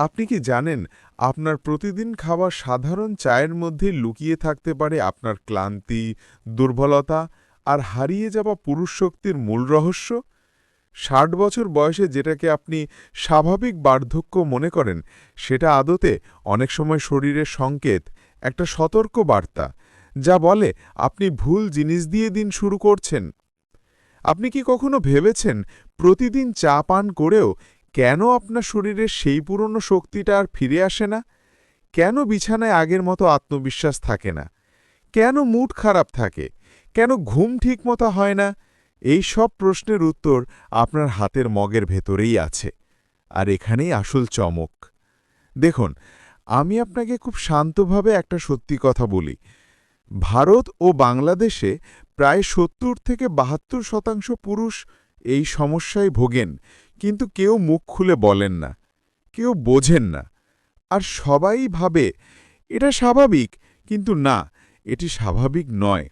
আপনি কি জানেন আপনার প্রতিদিন খাওয়া সাধারণ চায়ের মধ্যে লুকিয়ে থাকতে পারে আপনার ক্লান্তি, দুর্বলতা আর হারিয়ে যাওয়া পুরুষ শক্তির মূল রহস্য? ষাট বছর বয়সে যেটাকে আপনি স্বাভাবিক বার্ধক্য মনে করেন, সেটা আদতে অনেক সময় শরীরের সংকেত, একটা সতর্ক বার্তা, যা বলে আপনি ভুল জিনিস দিয়ে দিন শুরু করছেন। আপনি কি কখনো ভেবেছেন প্রতিদিন চা পান করেও কেন আপনার শরীরের সেই পুরনো শক্তিটা আর ফিরে আসে না? কেন বিছানায় আগের মতো আত্মবিশ্বাস থাকে না? কেন মুড খারাপ থাকে? কেন ঘুম ঠিকমতো হয় না? এই সব প্রশ্নের উত্তর আপনার হাতের মগের ভেতরেই আছে। আর এখানেই আসল চমক। দেখুন, আমি আপনাকে খুব শান্তভাবে একটা সত্যি কথা বলি। ভারত ও বাংলাদেশে প্রায় সত্তর থেকে বাহাত্তর শতাংশ পুরুষ এই সমস্যায় ভোগেন কিন্তু কেউ মুখ খুলে বলেন না, কেউ বোঝেন না। আর সবাই ভাবে, এটা স্বাভাবিক। কিন্তু না, এটি স্বাভাবিক নয়।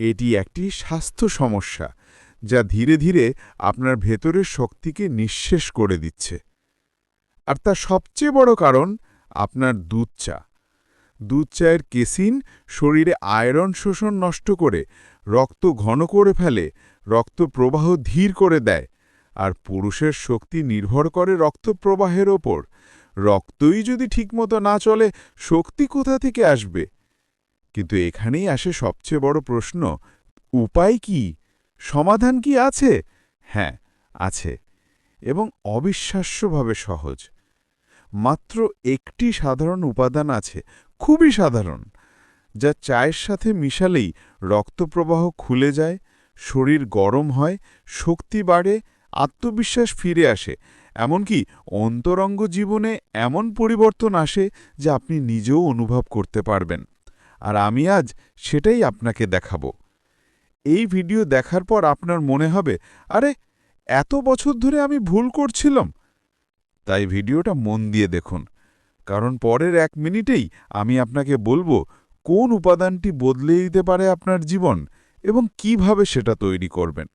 এটি একটি স্বাস্থ্য সমস্যা, যা ধীরে ধীরে আপনার ভেতরের শক্তিকে নিঃশেষ করে দিচ্ছে। আর তার সবচেয়ে বড় কারণ আপনার দুধ চা। দুধ চায়ের কেসিন শরীরে আয়রন শোষণ নষ্ট করে, রক্ত ঘন করে ফেলে, রক্ত প্রবাহ ধীর করে দেয়। আর পুরুষের শক্তি নির্ভর করে রক্তপ্রবাহের ওপর। রক্তই যদি ঠিকমতো না চলে, শক্তি কোথা থেকে আসবে? কিন্তু এখানেই আসে সবচেয়ে বড় প্রশ্ন, উপায় কি? সমাধান কি আছে? হ্যাঁ আছে, এবং অবিশ্বাস্যভাবে সহজ। মাত্র একটি সাধারণ উপাদান আছে, খুবই সাধারণ, যা চায়ের সাথে মিশালেই রক্তপ্রবাহ খুলে যায়, শরীর গরম হয়, শক্তি বাড়ে আত্মবিশ্বাস ফিরে আসে, এমনকি অন্তরঙ্গ জীবনে এমন পরিবর্তন আসে যা আপনি নিজেও অনুভব করতে পারবেন। আর আমি আজ সেটাই আপনাকে দেখাবো। এই ভিডিও দেখার পর আপনার মনে হবে, আরে, এত বছর ধরে আমি ভুল করছিলাম। তাই ভিডিওটা মন দিয়ে দেখুন, কারণ পরের এক মিনিটেই আমি আপনাকে বলব কোন উপাদানটি বদলে দিতে পারে আপনার জীবন এবং কীভাবে সেটা তৈরি করবেন।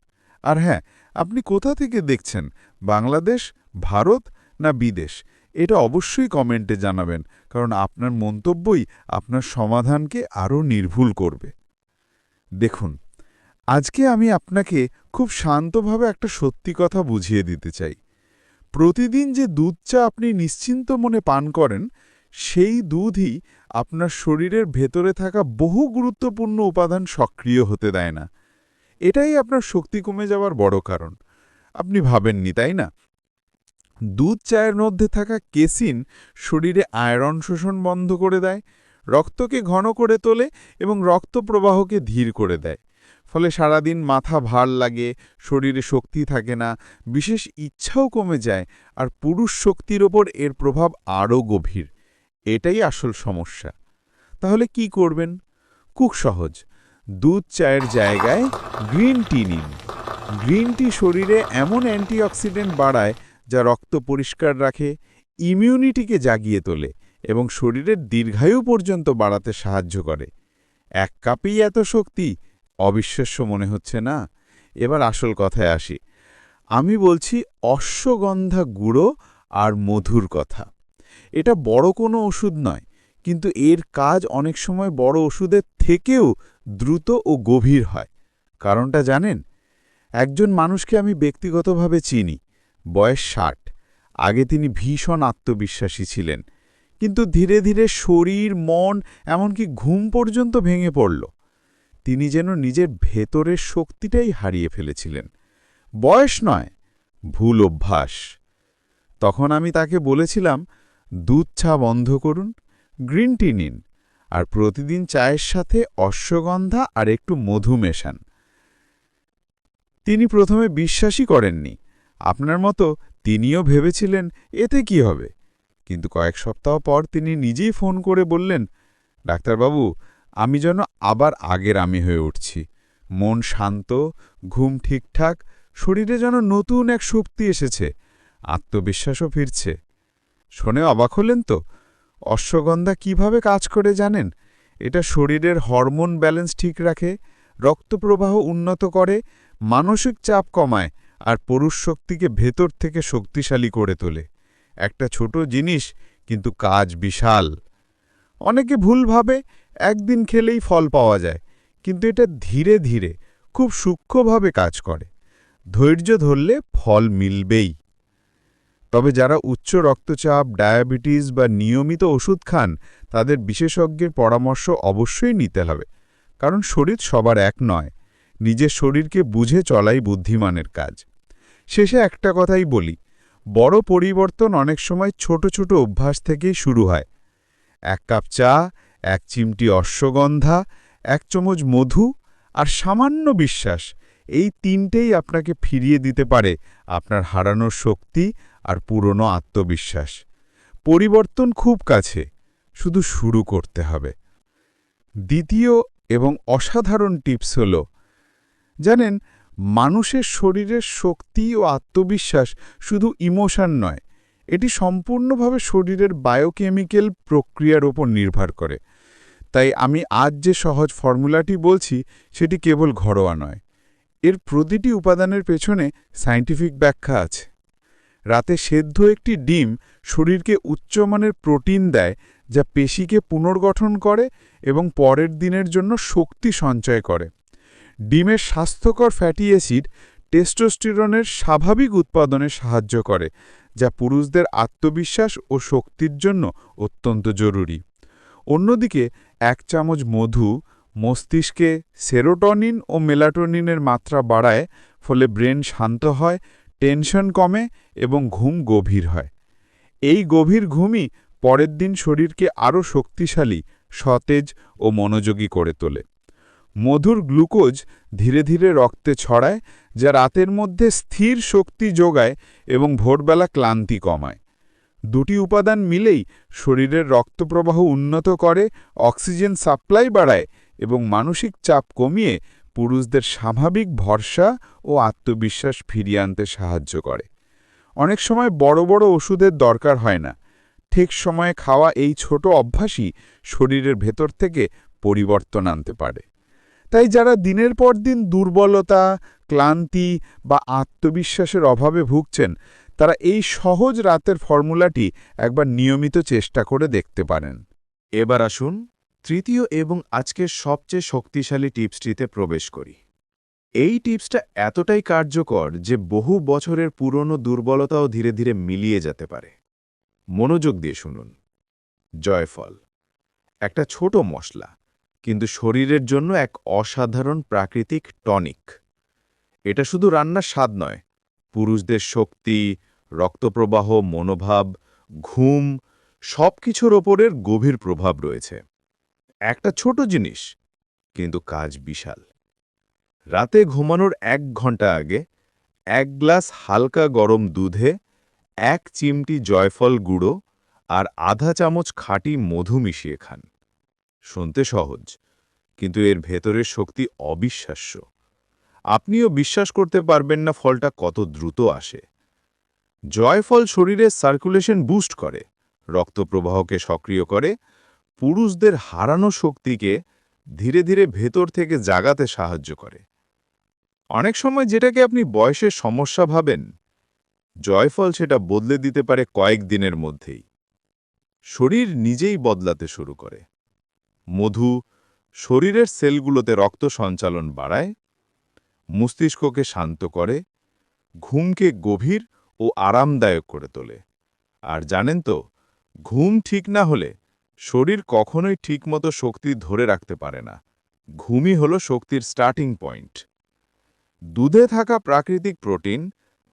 আর হ্যাঁ আপনি কোথা থেকে দেখছেন? বাংলাদেশ, ভারত না বিদেশ? এটা অবশ্যই কমেন্টে জানাবেন, কারণ আপনার মন্তব্যই আপনার সমাধানকে আরও নির্ভুল করবে। দেখুন, আজকে আমি আপনাকে খুব শান্তভাবে একটা সত্যি কথা বুঝিয়ে দিতে চাই। প্রতিদিন যে দুধ চা আপনি নিশ্চিন্ত মনে পান করেন, সেই দুধই আপনার শরীরের ভেতরে থাকা বহু গুরুত্বপূর্ণ উপাদান সক্রিয় হতে দেয় না। এটাই আপনার শক্তি কমে যাওয়ার বড় কারণ। আপনি ভাবেননি, তাই না? দুধ চায়ের মধ্যে থাকা কেসিন শরীরে আয়রন শোষণ বন্ধ করে দেয়, রক্তকে ঘন করে তোলে এবং রক্ত প্রবাহকে ধীর করে দেয়। ফলে সারাদিন মাথা ভার লাগে, শরীরে শক্তি থাকে না, বিশেষ ইচ্ছাও কমে যায় আর পুরুষ শক্তির ওপর এর প্রভাব আরও গভীর। এটাই আসল সমস্যা। তাহলে কি করবেন? খুব সহজ। দুধ চায়ের জায়গায় গ্রিন টি নিন। গ্রিন টি শরীরে এমন অ্যান্টিঅক্সিডেন্ট বাড়ায় যা রক্ত পরিষ্কার রাখে, ইমিউনিটিকে জাগিয়ে তোলে এবং শরীরের দীর্ঘায়ু পর্যন্ত বাড়াতে সাহায্য করে। এক কাপেই এত শক্তি? অবিশ্বাস্য মনে হচ্ছে না। এবার আসল কথায় আসি। আমি বলছি অশ্বগন্ধা গুঁড়ো আর মধুর কথা। এটা বড় কোনো ওষুধ নয়, কিন্তু এর কাজ অনেক সময় বড় ওষুধের থেকেও দ্রুত ও গভীর হয়। কারণটা জানেন? একজন মানুষকে আমি ব্যক্তিগতভাবে চিনি, বয়স ষাট। আগে তিনি ভীষণ আত্মবিশ্বাসী ছিলেন। কিন্তু ধীরে ধীরে শরীর, মন, এমনকি ঘুম পর্যন্ত ভেঙে পড়ল। তিনি যেন নিজের ভেতরের শক্তিটাই হারিয়ে ফেলেছিলেন। বয়স নয়, ভুল অভ্যাস। তখন আমি তাকে বলেছিলাম, দুধ চা বন্ধ করুন, গ্রিন টি নিন। আর প্রতিদিন চায়ের সাথে অশ্বগন্ধা আর একটু মধু মেশান। তিনি প্রথমে বিশ্বাসই করেননি। আপনার মতো তিনিও ভেবেছিলেন, এতে কি হবে? কিন্তু কয়েক সপ্তাহ পর তিনি নিজেই ফোন করে বললেন, ডাক্তারবাবু, আমি যেন আবার আগের আমি হয়ে উঠছি। মন শান্ত, ঘুম ঠিকঠাক, শরীরে যেন নতুন এক শক্তি এসেছে। আত্মবিশ্বাসও ফিরছে। শোনে অবাক হলেন তো? অশ্বগন্ধা কীভাবে কাজ করে জানেন? এটা শরীরের হরমোন ব্যালেন্স ঠিক রাখে, রক্তপ্রবাহ উন্নত করে, মানসিক চাপ কমায় আর পুরুষ শক্তিকে ভেতর থেকে শক্তিশালী করে তোলে। একটা ছোট জিনিস, কিন্তু কাজ বিশাল। অনেকে ভুলভাবে একদিন খেলেই ফল পাওয়া যায়, কিন্তু এটা ধীরে ধীরে, খুব সূক্ষ্মভাবে কাজ করে। ধৈর্য ধরলে ফল মিলবেই। তবে যারা উচ্চ রক্তচাপ, ডায়াবেটিস বা নিয়মিত ওষুধ খান, তাদের বিশেষজ্ঞের পরামর্শ অবশ্যই নিতে হবে। কারণ শরীর সবার এক নয়, নিজের শরীরকে বুঝে চলাই বুদ্ধিমানের কাজ। শেষে একটা কথাই বলি, বড় পরিবর্তন অনেক সময় ছোট ছোট অভ্যাস থেকেই শুরু হয়। এক কাপ চা, এক চিমটি অশ্বগন্ধা, এক চামচ মধু আর সামান্য বিশ্বাস, এই তিনটেই আপনাকে ফিরিয়ে দিতে পারে আপনার হারানোর শক্তি আর পুরনো আত্মবিশ্বাস। পরিবর্তন খুব কাছে, শুধু শুরু করতে হবে। দ্বিতীয় এবং অসাধারণ টিপস হল, জানেন, মানুষের শরীরের শক্তি ও আত্মবিশ্বাস শুধু ইমোশন নয়, এটি সম্পূর্ণভাবে শরীরের বায়োকেমিক্যাল প্রক্রিয়ার ওপর নির্ভর করে। তাই আমি আজ যে সহজ ফর্মুলাটি বলছি, সেটি কেবল ঘরোয়া নয়। এর প্রতিটি উপাদানের পেছনে সায়েন্টিফিক ব্যাখ্যা আছে। রাতে সেদ্ধ একটি ডিম শরীরকে উচ্চমানের প্রোটিন দেয়, যা পেশিকে পুনর্গঠন করে এবং পরের দিনের জন্য শক্তি সঞ্চয় করে। ডিমের স্বাস্থ্যকর ফ্যাটি অ্যাসিড টেস্টোস্টিরনের স্বাভাবিক উৎপাদনে সাহায্য করে, যা পুরুষদের আত্মবিশ্বাস ও শক্তির জন্য অত্যন্ত জরুরি। অন্যদিকে, এক চামচ মধু, মস্তিষ্কে সেরোটনিন ও মেলাটোনিনের মাত্রা বাড়ায়, ফলে ব্রেন শান্ত হয় টেনশন কমে এবং ঘুম গভীর হয়। এই গভীর ঘুমই পরের দিন শরীরকে আরও শক্তিশালী, সতেজ ও মনোযোগী করে তোলে। মধুর গ্লুকোজ ধীরে ধীরে রক্তে ছড়ায়, যা রাতের মধ্যে স্থির শক্তি যোগায় এবং ভোরবেলা ক্লান্তি কমায়। দুটি উপাদান মিলেই শরীরের রক্তপ্রবাহ উন্নত করে, অক্সিজেন সাপ্লাই বাড়ায় এবং মানসিক চাপ কমিয়ে পুরুষদের স্বাভাবিক ভরসা ও আত্মবিশ্বাস ফিরিয়ে আনতে সাহায্য করে। অনেক সময় বড় বড় ওষুধের দরকার হয় না। ঠিক সময়ে খাওয়া এই ছোট অভ্যাসই শরীরের ভেতর থেকে পরিবর্তন আনতে পারে। তাই যারা দিনের পর দিন দুর্বলতা, ক্লান্তি বা আত্মবিশ্বাসের অভাবে ভুগছেন, তারা এই সহজ রাতের ফর্মুলাটি একবার নিয়মিত চেষ্টা করে দেখতে পারেন। এবার আসুন তৃতীয় এবং আজকের সবচেয়ে শক্তিশালী টিপসটিতে প্রবেশ করি। এই টিপসটা এতটাই কার্যকর যে বহু বছরের পুরনো দুর্বলতাও ধীরে ধীরে মিলিয়ে যেতে পারে। মনোযোগ দিয়ে শুনুন। জয়ফল। একটা ছোট মশলা, কিন্তু শরীরের জন্য এক অসাধারণ প্রাকৃতিক টনিক। এটা শুধু রান্নার স্বাদ নয়, পুরুষদের শক্তি, রক্তপ্রবাহ, মনোভাব, ঘুম সব কিছুর ওপরের গভীর প্রভাব রয়েছে। একটা ছোট জিনিস, কিন্তু কাজ বিশাল। রাতে ঘুমানোর এক ঘণ্টা আগে এক গ্লাস হালকা গরম দুধে এক চিমটি জয়ফল গুঁড়ো আর আধা চামচ খাঁটি মধু মিশিয়ে খান। শুনতে সহজ, কিন্তু এর ভেতরের শক্তি অবিশ্বাস্য। আপনিও বিশ্বাস করতে পারবেন না ফলটা কত দ্রুত আসে। জয়ফল শরীরের সার্কুলেশন বুস্ট করে, রক্তপ্রবাহকে সক্রিয় করে পুরুষদের হারানো শক্তিকে ধীরে ধীরে ভেতর থেকে জাগাতে সাহায্য করে। অনেক সময় যেটাকে আপনি বয়সের সমস্যা ভাবেন, জয়ফল সেটা বদলে দিতে পারে কয়েক দিনের মধ্যেই। শরীর নিজেই বদলাতে শুরু করে। মধু শরীরের সেলগুলোতে রক্ত সঞ্চালন বাড়ায়, মস্তিষ্ককে শান্ত করে, ঘুমকে গভীর ও আরামদায়ক করে তোলে। আর জানেন তো, ঘুম ঠিক না হলে শরীর কখনোই ঠিকমতো শক্তি ধরে রাখতে পারে না। ঘুমই হলো শক্তির স্টার্টিং পয়েন্ট দুধে থাকা প্রাকৃতিক প্রোটিন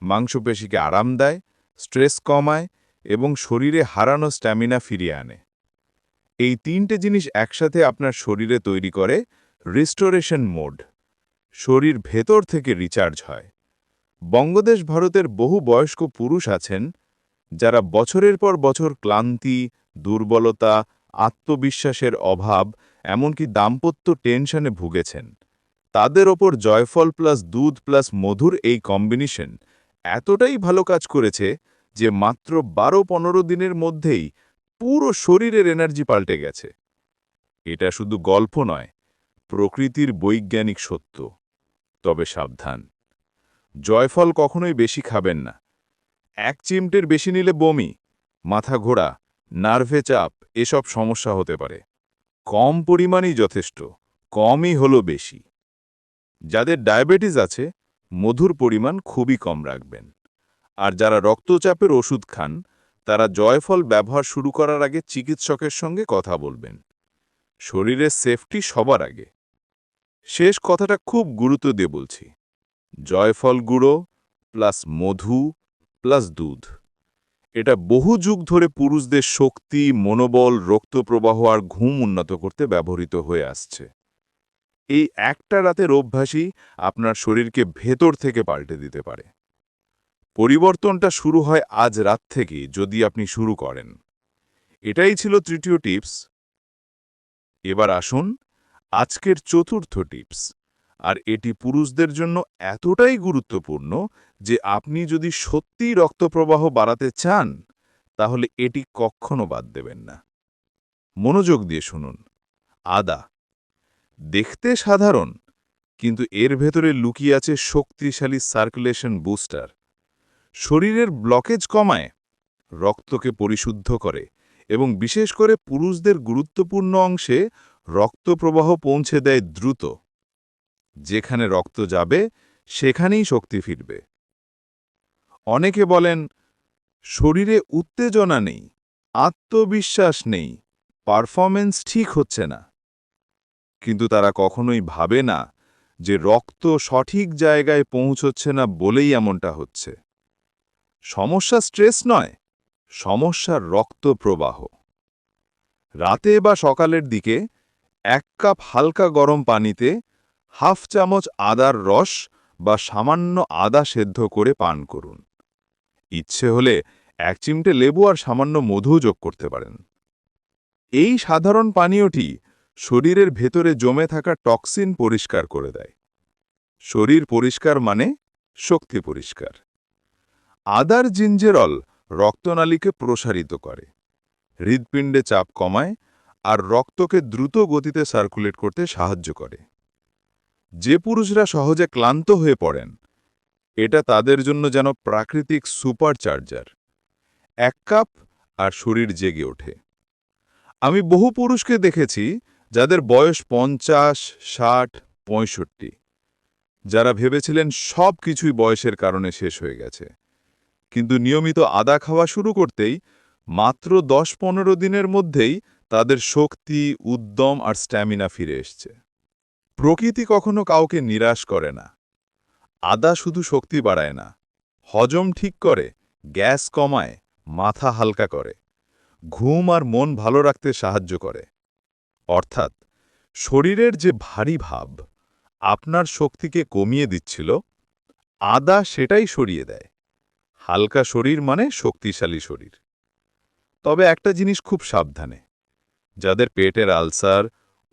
মাংসপেশিকে আরাম দেয় স্ট্রেস কমায় এবং শরীরে হারানো স্ট্যামিনা ফিরিয়ে আনে। এই তিনটে জিনিস একসাথে আপনার শরীরে তৈরি করে রিস্টোরেশন মোড শরীর ভেতর থেকে রিচার্জ হয়। বঙ্গদেশ ভারতের বহু বয়স্ক পুরুষ আছেন, যারা বছরের পর বছর ক্লান্তি, দুর্বলতা আত্মবিশ্বাসের অভাব, এমনকি দাম্পত্য টেনশনে ভুগেছেন। তাদের ওপর জয়ফল প্লাস দুধ প্লাস মধুর এই কম্বিনেশন এতটাই ভালো কাজ করেছে যে মাত্র বারো পনেরো দিনের মধ্যেই পুরো শরীরের এনার্জি পাল্টে গেছে। এটা শুধু গল্প নয়, প্রকৃতির বৈজ্ঞানিক সত্য। তবে সাবধান। জয়ফল কখনোই বেশি খাবেন না। এক চিমটের বেশি নিলে বমি, মাথা ঘোরা নার্ভে চাপ, এসব সমস্যা হতে পারে। কম পরিমাণই যথেষ্ট, কমই হলো বেশি। যাদের ডায়াবেটিস আছে, মধুর পরিমাণ খুবই কম রাখবেন। আর যারা রক্তচাপের ওষুধ খান, তারা জয়ফল ব্যবহার শুরু করার আগে চিকিৎসকের সঙ্গে কথা বলবেন। শরীরের সেফটি সবার আগে। শেষ কথাটা খুব গুরুত্ব দিয়ে বলছি। জয়ফল গুঁড়ো, প্লাস মধু, প্লাস দুধ। এটা বহু যুগ ধরে পুরুষদের শক্তি, মনোবল, রক্তপ্রবাহ আর ঘুম উন্নত করতে ব্যবহৃত হয়ে আসছে। এই একটা রাতের অভ্যাসই আপনার শরীরকে ভেতর থেকে পাল্টে দিতে পারে। পরিবর্তনটা শুরু হয় আজ রাত থেকে যদি আপনি শুরু করেন। এটাই ছিল তৃতীয় টিপস। এবার আসুন আজকের চতুর্থ টিপস। আর এটি পুরুষদের জন্য এতটাই গুরুত্বপূর্ণ যে আপনি যদি সত্যিই রক্তপ্রবাহ বাড়াতে চান, তাহলে এটি কখনো বাদ দেবেন না। মনোযোগ দিয়ে শুনুন। আদা। দেখতে সাধারণ, কিন্তু এর ভেতরে লুকিয়ে আছে শক্তিশালী সার্কুলেশন বুস্টার শরীরের ব্লকেজ কমায়, রক্তকে পরিশুদ্ধ করে এবং বিশেষ করে পুরুষদের গুরুত্বপূর্ণ অংশে রক্তপ্রবাহ পৌঁছে দেয় দ্রুত। যেখানে রক্ত যাবে, সেখানেই শক্তি ফিরবে। অনেকে বলেন, শরীরে উত্তেজনা নেই, আত্মবিশ্বাস নেই পারফরমেন্স ঠিক হচ্ছে না। কিন্তু তারা কখনোই ভাবে না যে রক্ত সঠিক জায়গায় পৌঁছচ্ছে না বলেই এমনটা হচ্ছে। সমস্যা স্ট্রেস নয়, সমস্যা রক্ত প্রবাহ। রাতে বা সকালের দিকে এক কাপ হালকা গরম পানিতে হাফ চামচ আদার রস বা সামান্য আদা সেদ্ধ করে পান করুন। ইচ্ছে হলে এক চিমটে লেবু আর সামান্য মধু যোগ করতে পারেন। এই সাধারণ পানীয়টি শরীরের ভেতরে জমে থাকা টক্সিন পরিষ্কার করে দেয়। শরীর পরিষ্কার মানে শক্তি পরিষ্কার। আদার জিঞ্জেরল রক্তনালীকে প্রসারিত করে। হৃদপিণ্ডে চাপ কমায় আর রক্তকে দ্রুত গতিতে সার্কুলেট করতে সাহায্য করে। যে পুরুষরা সহজে ক্লান্ত হয়ে পড়েন, এটা তাদের জন্য যেন প্রাকৃতিক সুপারচার্জার। এক কাপ আর শরীর জেগে ওঠে। আমি বহু পুরুষকে দেখেছি যাদের বয়স পঞ্চাশ, ষাট, পঁয়ষট্টি, যারা ভেবেছিলেন সব কিছুই বয়সের কারণে শেষ হয়ে গেছে। কিন্তু নিয়মিত আদা খাওয়া শুরু করতেই মাত্র দশ পনেরো দিনের মধ্যেই তাদের শক্তি, উদ্যম আর স্ট্যামিনা ফিরে এসছে। প্রকৃতি কখনো কাউকে নিরাশ করে না। আদা শুধু শক্তি বাড়ায় না, হজম ঠিক করে, গ্যাস কমায়, মাথা হালকা করে, ঘুম আর মন ভালো রাখতে সাহায্য করে। অর্থাৎ, শরীরের যে ভারী ভাব আপনার শক্তিকে কমিয়ে দিচ্ছিল, আদা সেটাই সরিয়ে দেয়। হালকা শরীর মানে শক্তিশালী শরীর। তবে একটা জিনিস খুব সাবধানে, যাদের পেটের আলসার,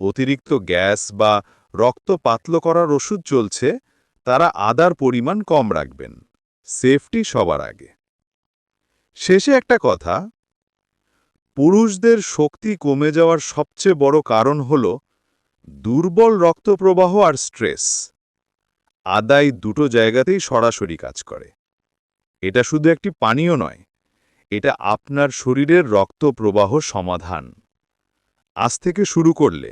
অতিরিক্ত গ্যাস বা রক্ত পাতল করার ওষুধ চলছে, তারা আদার পরিমাণ কম রাখবেন। সেফটি সবার আগে। শেষে একটা কথা, পুরুষদের শক্তি কমে যাওয়ার সবচেয়ে বড় কারণ হল দুর্বল রক্তপ্রবাহ আর স্ট্রেস। আদায় দুটো জায়গাতেই সরাসরি কাজ করে। এটা শুধু একটি পানীয় নয়, এটা আপনার শরীরের রক্তপ্রবাহ সমাধান। আজ থেকে শুরু করলে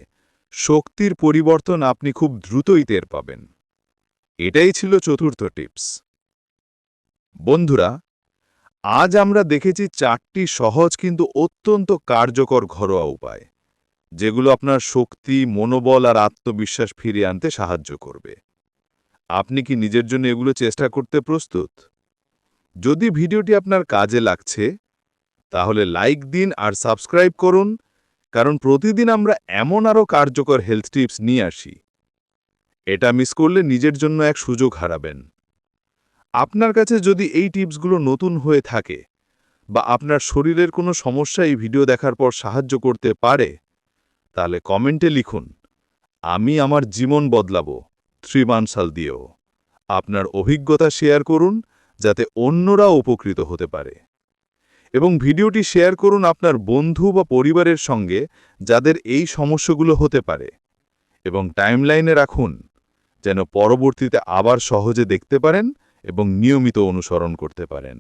শক্তির পরিবর্তন আপনি খুব দ্রুতই টের পাবেন। এটাই ছিল চতুর্থ টিপস। বন্ধুরা, আজ আমরা দেখেছি চারটি সহজ কিন্তু অত্যন্ত কার্যকর ঘরোয়া উপায়, যেগুলো আপনার শক্তি, মনোবল আর আত্মবিশ্বাস ফিরিয়ে আনতে সাহায্য করবে। আপনি কি নিজের জন্য এগুলো চেষ্টা করতে প্রস্তুত? যদি ভিডিওটি আপনার কাজে লাগছে, তাহলে লাইক দিন আর সাবস্ক্রাইব করুন কারণ প্রতিদিন আমরা এমন আরও কার্যকর হেলথ টিপস নিয়ে আসি। এটা মিস করলে নিজের জন্য এক সুযোগ হারাবেন। আপনার কাছে যদি এই টিপসগুলো নতুন হয়ে থাকে বা আপনার শরীরের কোনো সমস্যা এই ভিডিও দেখার পর সাহায্য করতে পারে, তাহলে কমেন্টে লিখুন, আমি আমার জীবন বদলাবো ত্রিমানসাল দিয়েও আপনার অভিজ্ঞতা শেয়ার করুন, যাতে অন্যরা উপকৃত হতে পারে। এবং ভিডিওটি শেয়ার করুন আপনার বন্ধু বা পরিবারের সঙ্গে যাদের এই সমস্যাগুলো হতে পারে। এবং টাইমলাইনে রাখুন, যেন পরবর্তীতে আবার সহজে দেখতে পারেন এবং নিয়মিত অনুসরণ করতে পারেন।